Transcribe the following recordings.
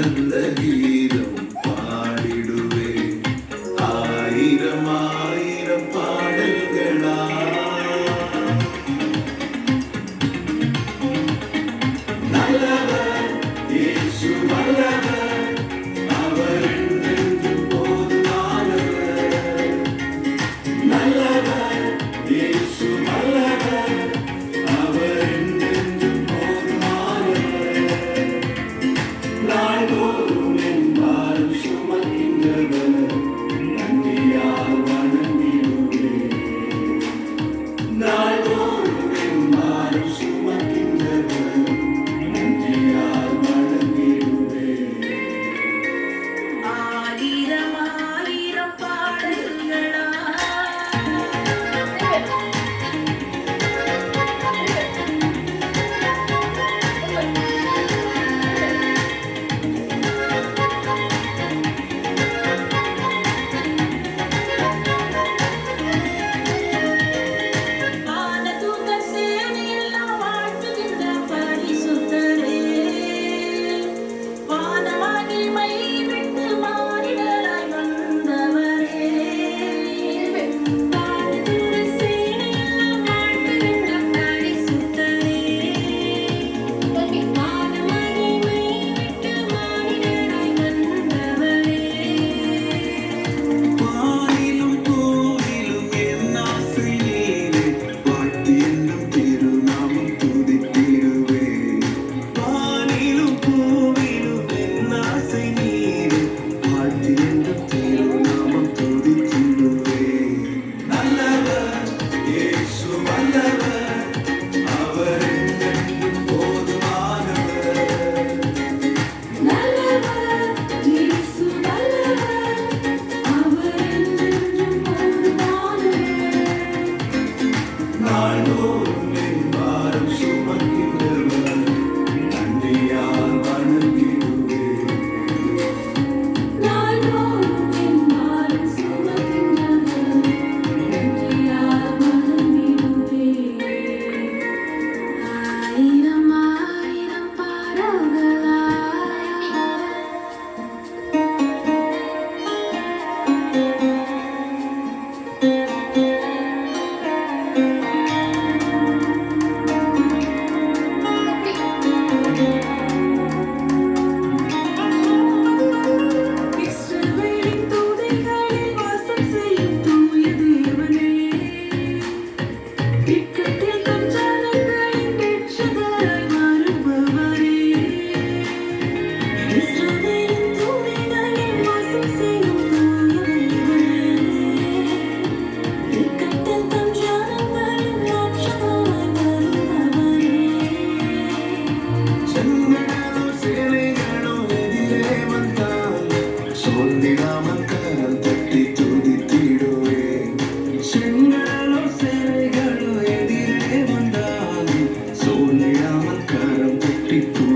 ആനന്ദഗീതം പാടിടുവേ. ആയിരം ആയിരം പാടലുകളാ. Thank you. people.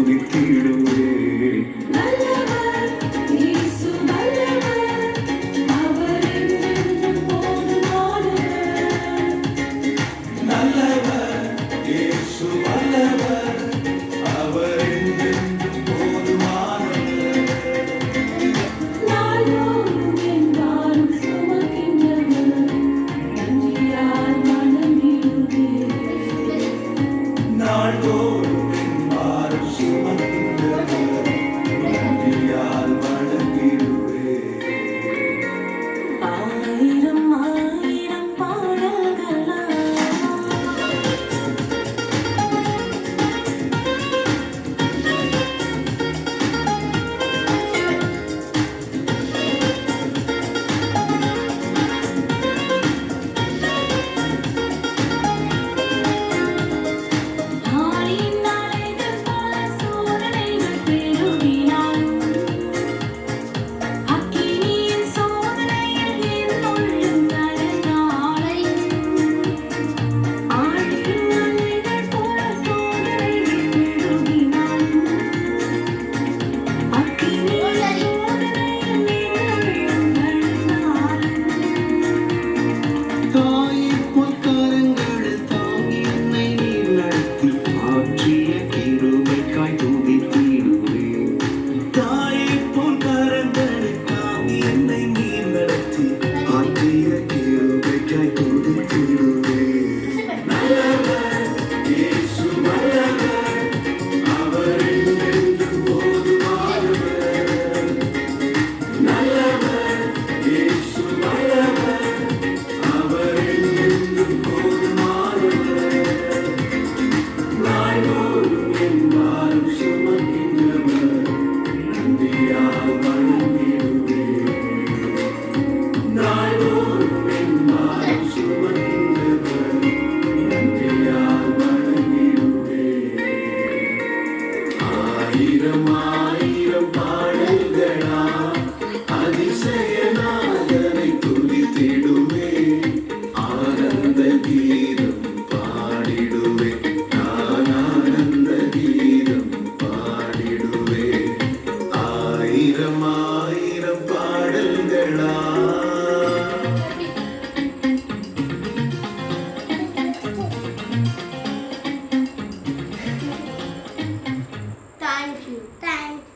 திகழா